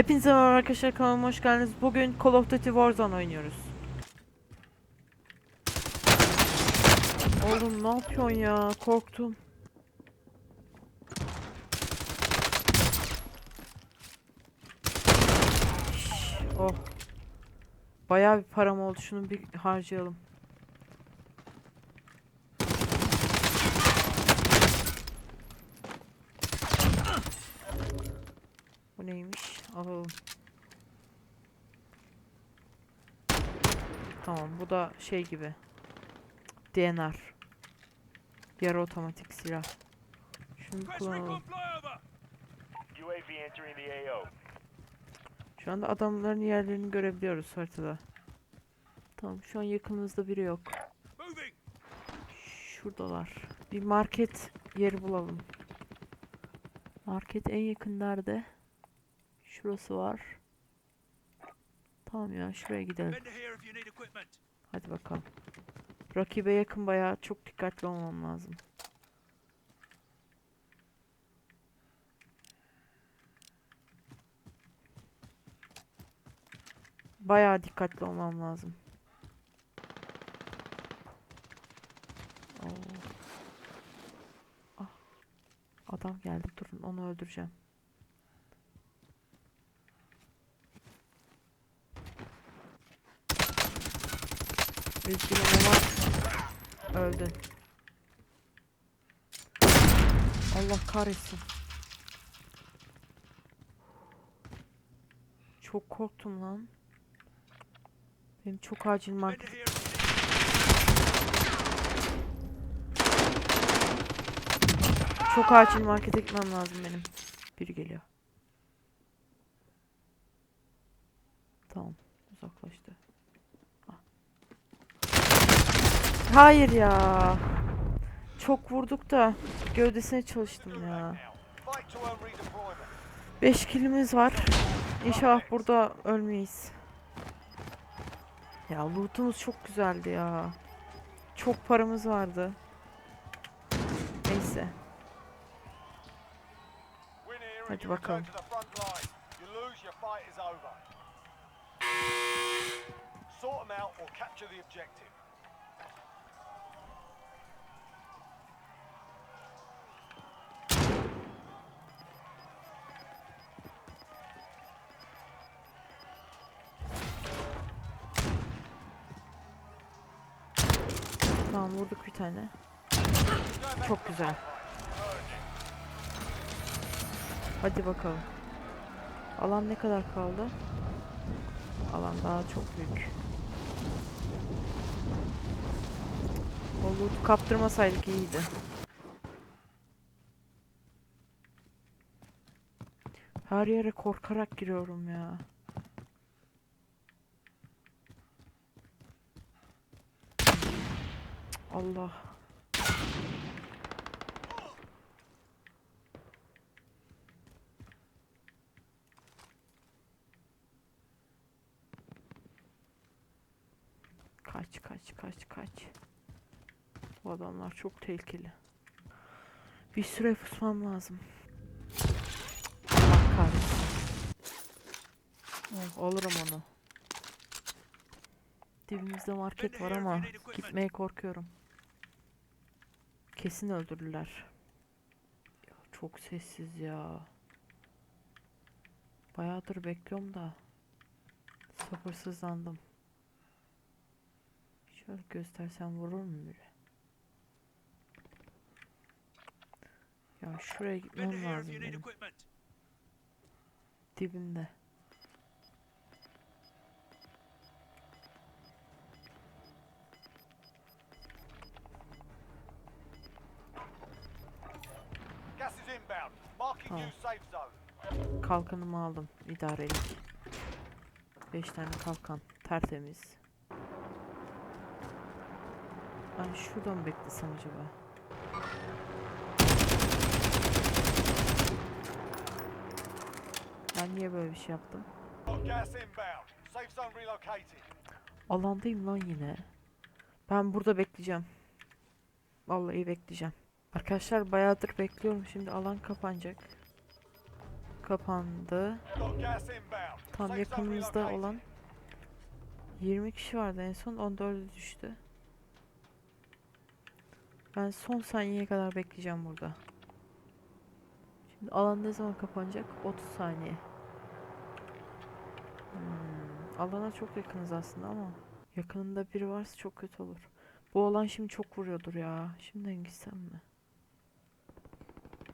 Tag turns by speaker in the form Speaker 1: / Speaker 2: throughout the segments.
Speaker 1: Hepinize merhaba arkadaşlar kanalıma hoş geldiniz. Bugün Call of Duty Warzone oynuyoruz. Oğlum ne yapıyorsun ya? Korktum. Oh. Bayağı bir param oldu. Şunu bir harcayalım. Tamam bu da şey gibi. DNR. Yarı otomatik silah. Şunu kullanalım. Şu anda adamların yerlerini görebiliyoruz haritada. Tamam şu an yakınımızda biri yok. Şuradalar. Bir market yeri bulalım. Market en yakın nerede? Şurası var. Tamam ya şuraya gidelim. Hadi bakalım. Rakibe yakın bayağı çok dikkatli olmam lazım. Bayağı dikkatli olmam lazım. Oo. Ah. Adam geldi. Durun onu öldüreceğim. Üzgünüm ama öldü. Allah kahretsin. Çok korktum lan. Benim çok acil
Speaker 2: need
Speaker 1: Çok acil markete gitmem lazım benim. Biri geliyor. Tamam. Uzaklaştı. Ah. Hayır ya. Çok vurduk da gövdesine çalıştım ya.
Speaker 2: Fight to earn redeployment.
Speaker 1: 5 kilimiz var. İnşallah burada ölmeyiz. Ya lootumuz çok güzeldi ya. Çok paramız vardı. Neyse. Hadi bakalım.
Speaker 2: Sort them out or capture the objective.
Speaker 1: Tamam vurduk bir tane. Çok güzel. Hadi bakalım. Alan ne kadar kaldı? Alan daha çok büyük. O loot'u kaptırmasaydık iyiydi. Her yere korkarak giriyorum ya. Allah. Kaç kaç kaç kaç. Bu adamlar çok tehlikeli. Bir süre pusmam lazım. Oh, alırım onu. Dibimizde market var ama gitmeye korkuyorum. Kesin öldürürler. Ya çok sessiz ya. Bayağıdır bekliyorum da. Sabırsızlandım. Şöyle göstersem vurur mu biri? Ya şuraya gitmem lazım benim.
Speaker 2: equipment.
Speaker 1: Kalkanımı aldım. İdarelik. 5 tane kalkan. Tertemiz. Ben şuradan beklesem acaba? Ben niye böyle bir şey yaptım? Alandayım lan yine. Ben burada bekleyeceğim. Vallahi bekleyeceğim. Arkadaşlar bayağıdır bekliyorum. Şimdi alan kapanacak. Kapandı. Tam yakınımızda olan 20 kişi vardı en son 14'e düştü. Ben son saniyeye kadar bekleyeceğim burada. Şimdi alan ne zaman kapanacak? 30 saniye. Hmm, alana çok yakınız aslında ama yakınında biri varsa çok kötü olur. Bu alan şimdi çok vuruyordur ya. Şimdiden gitsem mi?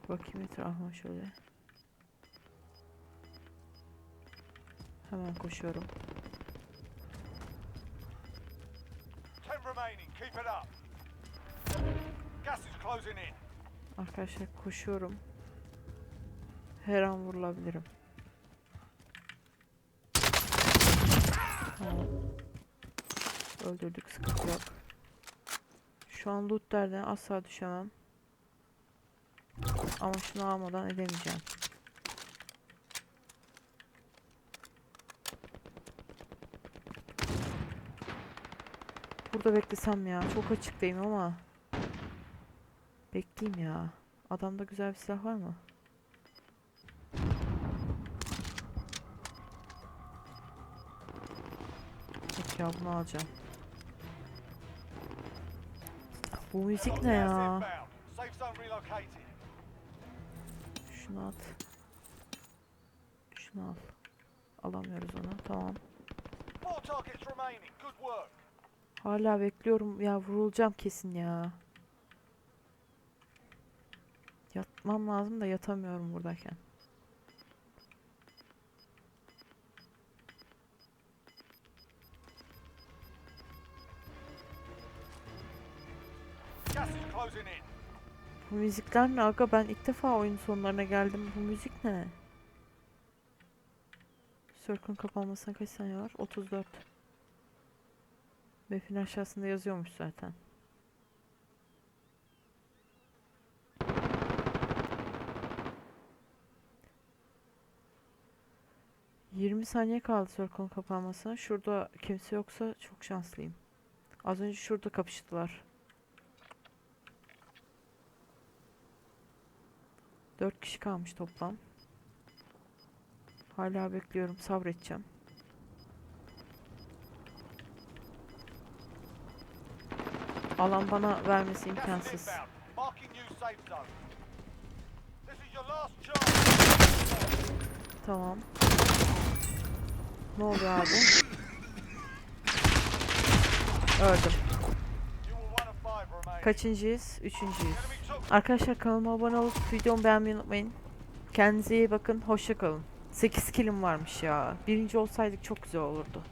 Speaker 1: Bakayım etrafıma şöyle.
Speaker 2: Closing in.
Speaker 1: Arkadaşlar koşuyorum. Her an vurulabilirim. Tamam. Öldürdük sıkıntı yok. Şu an loot derden asla düşemem. Ama şunu almadan edemeyeceğim. Burada beklesem ya. Çok açıktayım ama. Bekleyeyim ya. Adamda güzel bir silah var mı? Yok ya bunu alacağım. Bu müzik ne ya? Şunu at. Şunu al. Alamıyoruz onu. Tamam.
Speaker 2: Four targets remaining. Good work.
Speaker 1: Hala bekliyorum. Ya vurulacağım kesin ya. Yatmam lazım da yatamıyorum buradayken. Bu müzikler ne aga? Ben ilk defa oyun sonlarına geldim. Bu müzik ne? Circle'ın kapanmasına kaç saniye var? 34. Map'in aşağısında yazıyormuş zaten. ...20 saniye kaldı Circle'ın kapanmasına. Şurada kimse yoksa çok şanslıyım. Az önce şurada kapıştılar. 4 kişi kalmış toplam. Hala bekliyorum. Sabredeceğim. Alan bana vermesi imkansız. Tamam. Ne oluyor abi? Öldüm. Kaçıncıyız? Üçüncüyüz. Arkadaşlar kanalıma abone olup videomu beğenmeyi unutmayın. Kendinize iyi bakın. Hoşça kalın. 8 kilim varmış ya. Birinci olsaydık çok güzel olurdu.